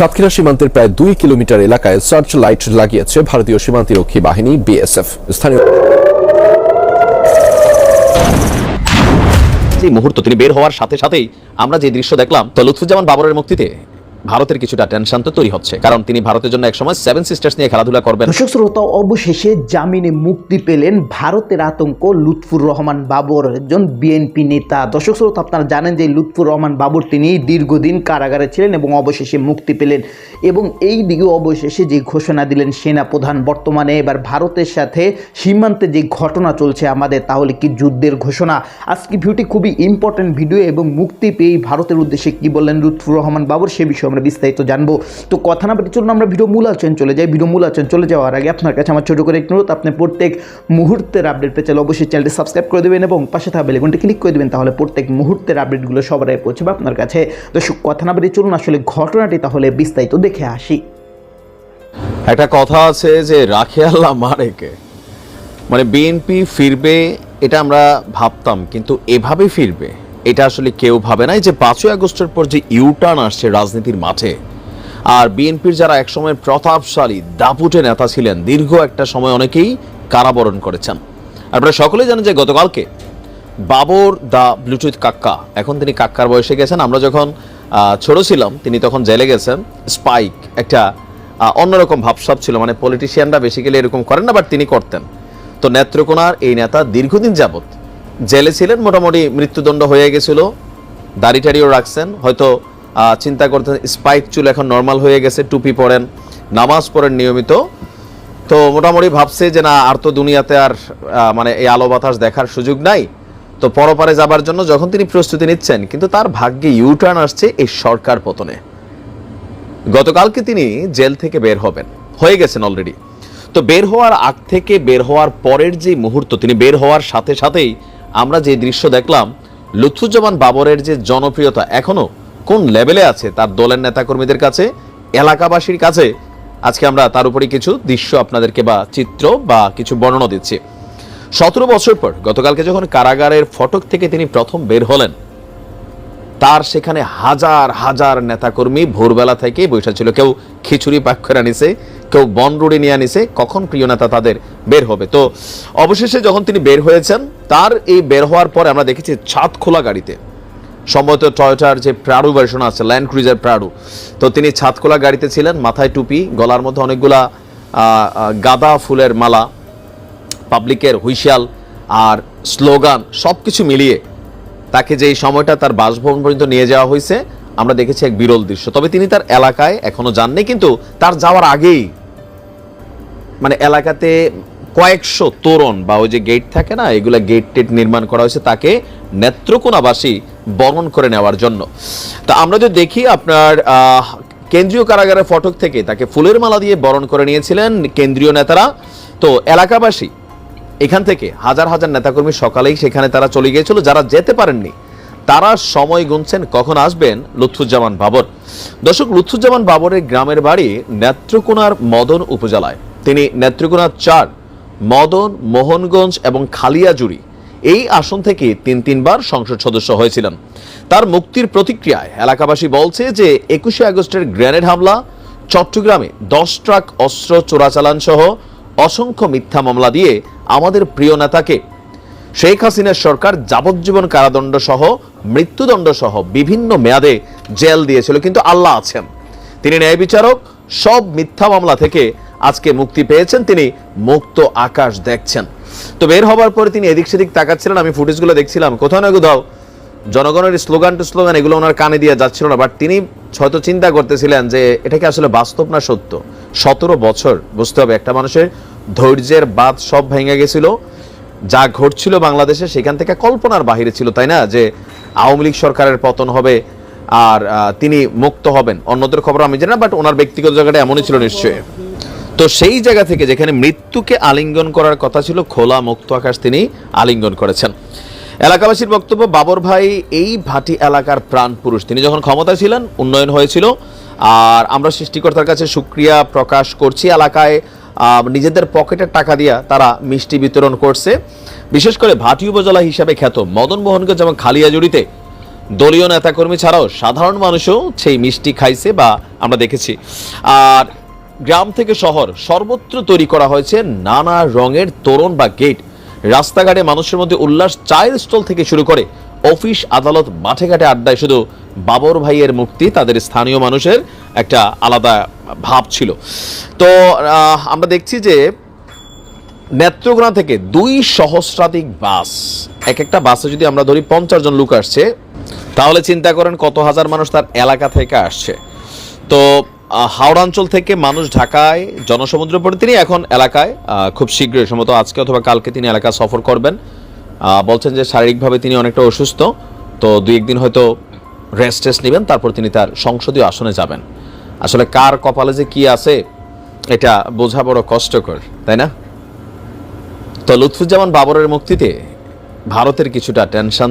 সাতক্ষীরা সীমান্তের প্রায় দুই কিলোমিটার এলাকায় সার্চ লাইট লাগিয়েছে ভারতীয় সীমান্তরক্ষী বাহিনী, বিএসএফ। স্থানীয় এই মুহূর্ত তিনি বের হওয়ার সাথে সাথেই আমরা যে দৃশ্য দেখলাম তো লুৎফুজ্জামান বাবরের মুক্তিতে। ভারতের কিছুটা টেনশন তো তৈরি হচ্ছে, কারণ তিনি ভারতের জন্য একসময় সেভেন সিস্টার্স নিয়ে খেলাধুলা করবেন। দর্শক শ্রোতা, অবশেষে জামিনে মুক্তি পেলেন ভারতের আতঙ্ক লুৎফুর রহমান বাবর একজন বিএনপি নেতা। দর্শক শ্রোতা, আপনারা জানেন যে লুৎফুর রহমান বাবর তিনি দীর্ঘদিন কারাগারে ছিলেন এবং অবশেষে মুক্তি পেলেন। এবং এই দিকে অবশেষে যে ঘোষণা দিলেন সেনা প্রধান বর্তমানে এবার ভারতের সাথে সীমান্তে যে ঘটনা চলছে আমাদের, তাহলে কি যুদ্ধের ঘোষণা? আজকে ভিডিওটি খুবই ইম্পর্টেন্ট ভিডিও এবং মুক্তি পেয়ে ভারতের উদ্দেশ্যে কি বললেন লুৎফুর রহমান বাবর সে বিষয়ে আমরা বিস্তারিত জানব। তো কথা না বলে চলুন, আমরা ভিডিও মূল আলোচনা চলে যাই। ভিডিও মূল আলোচনা চলে যাওয়ার আগে আপনার কাছে আমার ছোট করে একটু অনুরোধ, আপনি প্রত্যেক মুহূর্তের আপডেট পেয়ে চাইলে অবশ্যই চ্যানেলটি সাবস্ক্রাইব করে দেবেন এবং পাশে থাকা বেলেগুনটি ক্লিক করে দেবেন, তাহলে প্রত্যেক মুহূর্তের আপডেটগুলো সবার আগে পৌঁছবে আপনার কাছে। দর্শক, কথা না বলে চলুন, আসলে ঘটনাটি তাহলে বিস্তারিত দেখে আসি। একটা কথা আছে যে, রাখে আল্লাহ মারেকে মানে বিএনপি ফিরবে, এটা আমরা ভাবতাম, কিন্তু এভাবে ফিরবে এটা আসলে কেউ ভাবে নাই যে পাঁচই আগস্টের পর যে ইউটার্ন আসছে রাজনীতির মাঠে। আর বিএনপির যারা একসময় প্রতাপশালী, দাপুটে নেতা ছিলেন, দীর্ঘ একটা সময় অনেকেই কারাবরণ করেছেন। আপনারা সকলেই জানেন যে গতকালকে বাবর দা ব্লুটুথ কাক্কা, এখন তিনি কাক্কার বয়সে গেছেন, আমরা যখন ছোট ছিলাম, তিনি তখন জেলে গেছেন। স্পাইক, একটা অন্যরকম ভাবসাব ছিল মানে পলিটিশিয়ানরা বেসিক্যালি এরকম করেন না, বাট তিনি করতেন। তো নেত্রকোনার এই নেতা দীর্ঘদিন যাবত জেলে ছিলেন, মোটামুটি মৃত্যুদণ্ড হয়ে গেছিল। দাড়ি টাড়িও রাখছেন। হয়তো চিন্তা করতেন স্পাইক চুল এখন নর্মাল হয়ে গেছে, টুপি পরেন, নামাজ পড়েন নিয়মিত। তো মোটামুটি ভাবছে যে না, আর তো দুনিয়াতে আর মানে এই আলো বাতাস দেখার সুযোগ নাই। তো পরপারে যাবার জন্য যখন তিনি প্রস্তুতি নিচ্ছেন, কিন্তু তার ভাগ্যে ইউটার্ন আসছে এই সরকার পতনে। গতকালকে তিনি জেল থেকে বের হবেন। হয়ে গেছেন অলরেডি তো বের হওয়ার আগ থেকে বের হওয়ার পরের যে মুহূর্ত, তিনি বের হওয়ার সাথে সাথেই আমরা যে দৃশ্য দেখলাম, লুৎফুজ্জামান বাবরের যে জনপ্রিয়তা এখনও কোন লেভেলে আছে তার দলের নেতাকর্মীদের কাছে, এলাকাবাসীর কাছে, আজকে আমরা তার উপরে কিছু দৃশ্য আপনাদেরকে বা চিত্র বা কিছু বর্ণনা দিচ্ছি। সতেরো বছর পর গতকালকে যখন কারাগারের ফটক থেকে তিনি প্রথম বের হলেন, তার সেখানে হাজার হাজার নেতাকর্মী ভোরবেলা থেকে বসে ছিল। কেউ খিচুড়ি পাক করে নিছে কেউ বনরুড়ি নিয়ে আনিছে, কখন প্রিয় নেতা তাদের বের হবে? তো অবশেষে যখন তিনি বের হয়েছেন, তার এই বের হওয়ার পরে আমরা দেখেছি ছাদ খোলা গাড়িতে। সম্ভবত টয়োটার যে প্রাডু ভার্সন আছে ল্যান্ড ক্রুজার প্রাডু। তো তিনি ছাদ খোলা গাড়িতে ছিলেন, মাথায় টুপি, গলার মধ্যে অনেকগুলা গাঁদা ফুলের মালা, পাবলিকের হুইশাল আর স্লোগান সব কিছু মিলিয়ে তাকে যে সময়টা তার বাসভবন পর্যন্ত নিয়ে যাওয়া হয়েছে, আমরা দেখেছি এক বিরল দৃশ্য। তবে তিনি তার এলাকায় এখনও যাননি, কিন্তু তার যাওয়ার আগেই মানে এলাকাতে কয়েকশো তোরণ বা ওই যে গেট থাকে না, এগুলো গেট টেট নির্মাণ করা হয়েছে তাকে নেত্রকোনাবাসী বরণ করে নেওয়ার জন্য। তা আমরা যদি দেখি আপনার কেন্দ্রীয় কারাগারের ফটক থেকে তাকে ফুলের মালা দিয়ে বরণ করে নিয়েছিলেন কেন্দ্রীয় নেতারা। তো এলাকাবাসী এখান থেকে হাজার হাজার নেতাকর্মী সকালেই সেখানে তারা চলে গিয়েছিল, যারা যেতে পারেননি, তারা সময় গুনছেন কখন আসবেন? লুৎফুজ্জামান বাবর। দর্শক, লুৎফুজ্জামান বাবরের গ্রামের বাড়ি নেত্রকোনার মদন উপজেলায়। তিনি নেত্রকোনার চার, মদন, মোহনগঞ্জ এবং খালিয়াজুড়ি। এই আসন থেকে তিন তিনবার সংসদ সদস্য হয়েছিলেন। তার মুক্তির প্রতিক্রিয়ায় এলাকাবাসী বলছে যে, একুশে আগস্টের গ্রেনেড হামলা, চট্টগ্রামে দশ ট্রাক অস্ত্র চোরাচালান সহ অসংখ্য মিথ্যা মামলা দিয়ে আমাদের প্রিয় নেতাকে। শেখ হাসিনার সরকার যাবজ্জীবন কারাদণ্ড সহ, মৃত্যুদণ্ড সহ বিভিন্ন মেয়াদে জেল দিয়েছিল, কিন্তু আল্লাহ আছেন। তিনি ন্যায় বিচারক, সব মিথ্যা মামলা থেকে আজকে মুক্তি পেয়েছেন, তিনি মুক্ত আকাশ দেখছেন। তো বের হবার পরে তিনি এদিক সেদিক তাকাচ্ছিলেন, আমি ফুটেজগুলো দেখছিলাম। কোথাও না কোথাও জনগণের স্লোগান টু স্লোগান, এগুলো ওনার কানে দিয়ে যাচ্ছিল না। বাট তিনি হয়তো চিন্তা করতেছিলেন যে, এটা কি আসলে বাস্তব না সত্য? সতেরো বছর, বুঝতে হবে, একটা মানুষের ধৈর্যের বাদ সব ভেঙে গেছিল। যা ঘটছিল বাংলাদেশে, সেখান থেকে কল্পনার বাহিরে ছিল, তাই না? যে আওয়ামী লীগ সরকারের পতন হবে আর তিনি মুক্ত হবেন। অন্যদের খবর আমি জানি না বাট ওনার ব্যক্তিগত জায়গাটা এমনই ছিল নিশ্চয়ই। তো সেই জায়গা থেকে যেখানে মৃত্যুকে আলিঙ্গন করার কথা ছিল, খোলা মুক্ত আকাশ তিনি আলিঙ্গন করেছেন। এলাকাবাসীর বক্তব্য, বাবর ভাই, এই ভাটি এলাকার প্রাণ পুরুষ। তিনি যখন ক্ষমতা ছিলেন, উন্নয়ন হয়েছিল, আর আমরা সৃষ্টিকর্তার কাছে সুক্রিয়া প্রকাশ করছি। এলাকায় নিজেদের পকেটের টাকা দিয়া তারা মিষ্টি বিতরণ করছে। বিশেষ করে ভাটি উপজেলা হিসাবে খ্যাত মদন মোহনগঞ্জ এবং খালিয়াজুড়িতে দলীয় নেতাকর্মী ছাড়াও সাধারণ মানুষও সেই মিষ্টি খাইছে বা আমরা দেখেছি। আর গ্রাম থেকে শহর সর্বত্র তৈরি করা হয়েছে নানা রঙের তোরণ বা গেট। রাস্তাঘাটে মানুষের মধ্যে উল্লাস চায়ের স্টল থেকে শুরু করে অফিস, আদালত, মাঠে ঘাটে আড্ডায় শুধু বাবর ভাইয়ের মুক্তি, তাদের স্থানীয় মানুষের একটা আলাদা ভাব ছিল। তো আমরা দেখছি যে নেত্রকোনা থেকে দুই সহস্রাধিক বাস, এক একটা বাসে যদি আমরা ধরি পঞ্চাশ জন লোক আসছে, তাহলে চিন্তা করেন কত হাজার মানুষ তার এলাকা থেকে আসছে। তো আহ, হাওড়া অঞ্চল থেকে মানুষ ঢাকায় জনসমুদ্র পড়ে। তিনি এখন এলাকায় খুব শীঘ্রই সম্ভবত আজকে অথবা কালকে তিনি এলাকা সফর করবেন। বলছেন যে শারীরিকভাবে তিনি অনেকটা অসুস্থ তো দুই একদিন হয়তো রেস্ট টেস্ট নেবেন তারপর তিনি তার সংসদীয় আসনে যাবেন। আসলে কার কপালে যে কি আছে এটা বোঝা বড় কষ্টকর তাই না? তো লুৎফুজ্জামান বাবরের মুক্তিতে ভারতের কিছুটা টেনশন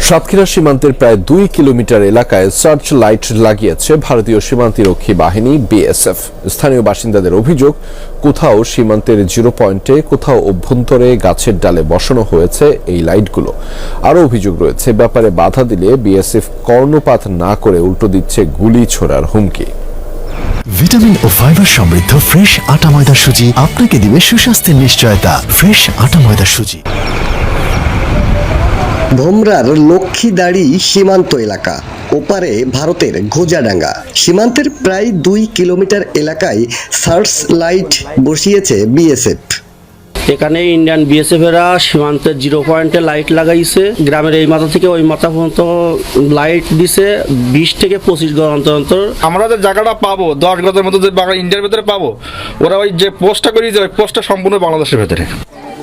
সাতক্ষীরা সীমান্তের প্রায় দুই কিলোমিটার এলাকায় সার্চ লাইট লাগিয়েছে ভারতীয় সীমান্তরক্ষী বাহিনী, বিএসএফ। স্থানীয় বাসিন্দাদের অভিযোগ, কোথাও সীমান্তের জিরো পয়েন্টে কোথাও অভ্যন্তরে গাছের ডালে বসানো হয়েছে এই লাইটগুলো। আরও অভিযোগ রয়েছে, ব্যাপারে বাধা দিলে বিএসএফ কর্ণপাত না করে উল্টো দিচ্ছে গুলি ছোড়ার হুমকি। ভিটামিন ও ফাইবার সমৃদ্ধ ফ্রেশ আটা ময়দা সুজি আপনাকে দিবে সুস্বাস্থ্যের নিশ্চয়তা। ফ্রেশ আটা ময়দা সুজি। ভোমরার লক্ষ্মীদাড়ি সীমান্ত এলাকা ওপারে ভারতের ঘোজাডাঙ্গা। সীমান্তের প্রায় দুই কিলোমিটার এলাকায় সার্চ লাইট বসিয়েছে বিএসএফ। এখানে ইন্ডিয়ান বিএসএফ এরা সীমান্তের জিরো পয়েন্টে লাইট লাগাইছে। গ্রামের এই মাথা থেকে ওই মাথা পর্যন্ত লাইট দিছে বিশ থেকে পঁচিশ ঘর অন্তর অন্তর। আমরা যে জায়গাটা পাবো দশ গজের মতো যে বাংলা ইন্ডিয়ার ভেতরে পাবো ওরা ওই যে পোস্টটা করিয়েছে ওই পোস্টটা সম্পূর্ণ বাংলাদেশের ভেতরে।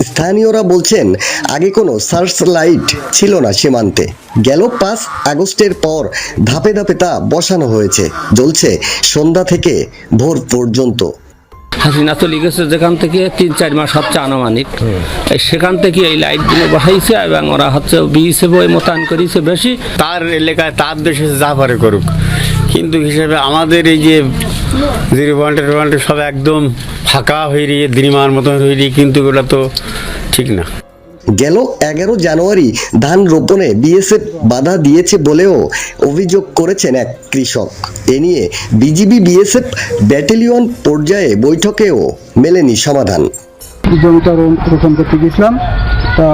স্থানীয়রা বলছেন আগে কোনো সার্চ লাইট ছিল না সীমান্তে। গেল পাঁচ আগস্টের পর ধাপে ধাপে তা বসানো হয়েছে। জ্বলছে সন্ধ্যা থেকে ভোর পর্যন্ত। হাসিনা তো লিখেছে যেখান থেকে তিন চার মাস হচ্ছে আনুমানিক। এই সেখান থেকে এই লাইটগুলো বসাইছে এবং ওরা হচ্ছে বিএসএফ মোতায়েন করেছে বেশি। তার এলাকায় তার দেশে যা পারে করুক। কিন্তু হিসেবে আমাদের এই যে জিরো পয়েন্টের পয়েন্টে সব একদম ফাঁকা হয়ে গিয়ে দ্রিমার মতন হয়ে কিন্তু এগুলো তো ঠিক না। গেল এগারো জানুয়ারি ধান রোপণে বিএসএফ বাধা দিয়েছে বলেও অভিযোগ করেছেন এক কৃষক। এ নিয়ে বিজিবি বিএসএফ ব্যাটালিয়ন পর্যায়ে বৈঠকেও মেলেনি সমাধান। জমিটা রোপণ করতে গিয়েছিলাম। তা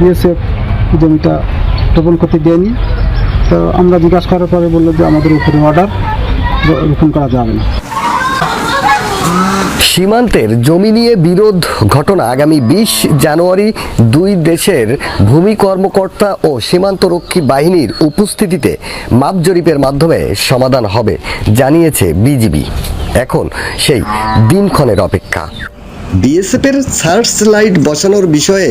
বিএসএফ জমিটা রোপণ করতে দেয়নি। তো আমরা জিজ্ঞাসা করার পরে বলল যে আমাদের উপরে অর্ডার রোপণ করা যাবে না। সীমান্তের জমি নিয়ে বিরোধ ঘটনা আগামী বিশ জানুয়ারি দুই দেশের ভূমি কর্মকর্তা ও সীমান্তরক্ষী বাহিনীর উপস্থিতিতে মাপ জরিপের মাধ্যমে সমাধান হবে, জানিয়েছে বিজিবি। এখন সেই দিনক্ষণের অপেক্ষা। বিএসএফের সার্চ লাইট বসানোর বিষয়ে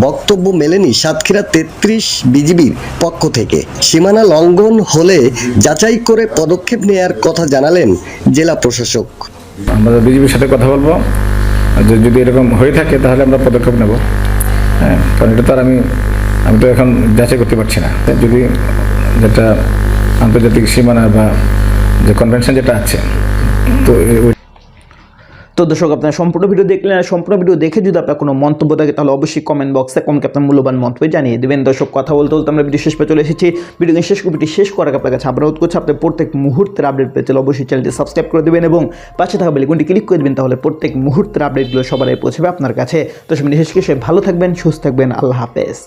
বক্তব্য মেলেনি সাতক্ষীরা তেত্রিশ বিজিবির পক্ষ থেকে। সীমানা লঙ্ঘন হলে যাচাই করে পদক্ষেপ নেয়ার কথা জানালেন জেলা প্রশাসক। আমরা বিজেপির সাথে কথা বলব। যদি এরকম হয়ে থাকে, তাহলে আমরা পদক্ষেপ নেব। হ্যাঁ কারণ এটা তো আর আমি আমি তো এখন যাচাই করতে পারছি না। যদি যেটা আন্তর্জাতিক সীমানা বা যে কনভেনশন যেটা আছে, তো তো দর্শক, আপনার সম্পূর্ণ ভিডিও দেখলেন আর সম্পূর্ণ ভিডিও দেখে যদি আপনার কোনো মন্তব্য থাকে, তাহলে অবশ্যই কমেন্ট বক্সে কমকে আপনার মূল্যবান মন্তব্য জানিয়ে দেবেন। দর্শক, কথা বলতে বলতে আমরা ভিডিও শেষ পে চলে এসেছি। ভিডিও শেষ ভিডিও শেষ করার আপনার কাছে আমরা অনুরোধ করছি আপনি প্রত্যেক মুহূর্তের আপডেট পেতে অবশ্যই চ্যানেলটি সাবস্ক্রাইব করে দেবেন এবং পাশে থাকা বেলগুনটি ক্লিক করে দেবেন, তাহলে প্রত্যেক মুহূর্তের আপডেটগুলো আগে পৌঁছবে আপনার কাছে। তো সব শেষ শেষে ভালো থাকবেন, সুস্থ থাকবেন। আল্লাহ হাফেজ।